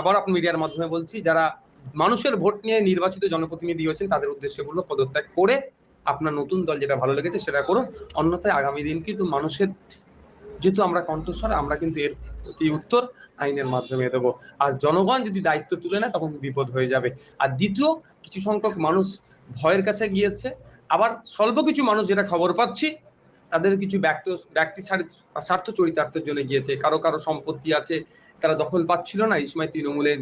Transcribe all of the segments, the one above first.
আবার আপনি মিডিয়ার মাধ্যমে বলছি, যারা মানুষের ভোট নিয়ে নির্বাচিত জনপ্রতিনিধি হয়েছেন তাদের উদ্দেশ্যে বলব পদত্যাগ করে আপনার নতুন দল যেটা ভালো লেগেছে সেটা করুন। অন্যথায় আগামী দিন কিন্তু মানুষের, যেহেতু আমরা কণ্ঠস্বর, আমরা কিন্তু এর প্রতি উত্তর আইনের মাধ্যমে দেবো। আর জনগণ যদি দায়িত্ব তুলে নেয়, তখন বিপদ হয়ে যাবে। আর দ্বিতীয়, কিছু সংখ্যক মানুষ ভয়ের কাছে গিয়েছে। আবার স্বল্প কিছু মানুষ যেটা খবর পাচ্ছি তাদের কিছু ব্যক্তি ব্যক্তি স্বার্থ- চরিতার্থের জন্য গিয়েছে। কারও কারও সম্পত্তি আছে, তারা দখল পাচ্ছিল না। এই সময় তৃণমূলের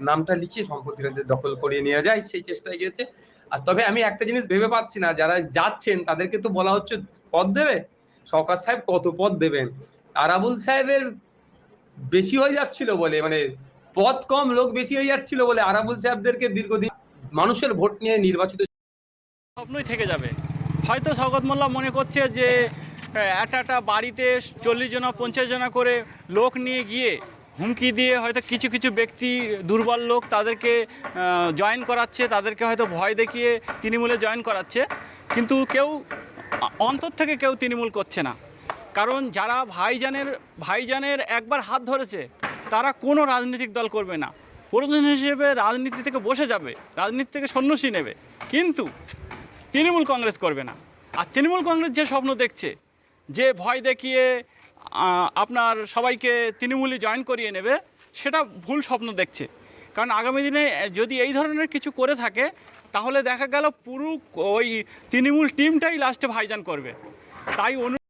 নামটা লিখিয়ে সম্পত্তিটা যে দখল করিয়ে নিয়ে যায়, সেই চেষ্টায় গিয়েছে। আর তবে আমি একটা জিনিস ভেবে পাচ্ছি না, যারা যাচ্ছেন, তাদেরকে তো বলা হচ্ছে পদ দেবে। সরকার সাহেব কত পদ দেবেন? আরাবুল সাহেবের বেশি হয়ে যাচ্ছিল বলে মানে পদ কম, লোক বেশি হয়ে যাচ্ছিল বলে আরাবুল সাহেবদেরকে দীর্ঘদিন মানুষের ভোট নিয়ে নির্বাচিত স্বপ্নই থেকে যাবে। হয়তো শওকত মোল্লা মনে করছে যে একটা একটা বাড়িতে চল্লিশ জনা, পঞ্চাশ জনা করে লোক নিয়ে গিয়ে হুমকি দিয়ে হয়তো কিছু কিছু ব্যক্তি, দুর্বল লোক তাদেরকে জয়েন করাচ্ছে, তাদেরকে হয়তো ভয় দেখিয়ে তৃণমূলে জয়েন করাচ্ছে। কিন্তু কেউ, অন্তর থেকে কেউ তৃণমূল করছে না। কারণ যারা ভাইজানের ভাইজানের একবার হাত ধরেছে, তারা কোনো রাজনৈতিক দল করবে না। প্রয়োজন হিসেবে রাজনীতি থেকে বসে যাবে, রাজনীতি থেকে সন্ন্যাসী নেবে। কিন্তু তৃণমূল কংগ্রেস করবে না। আর তৃণমূল কংগ্রেস যে স্বপ্ন দেখছে, যে ভয় দেখিয়ে আপনার সবাইকে তৃণমূলে জয়েন করিয়ে নেবে, সেটা ভুল স্বপ্ন দেখছে। কারণ আগামী দিনে যদি এই ধরনের কিছু করে থাকে, তাহলে দেখা গেল পুরো ওই তৃণমূল টিমটাই লাস্টে ভাইজান করবে। তাই অনু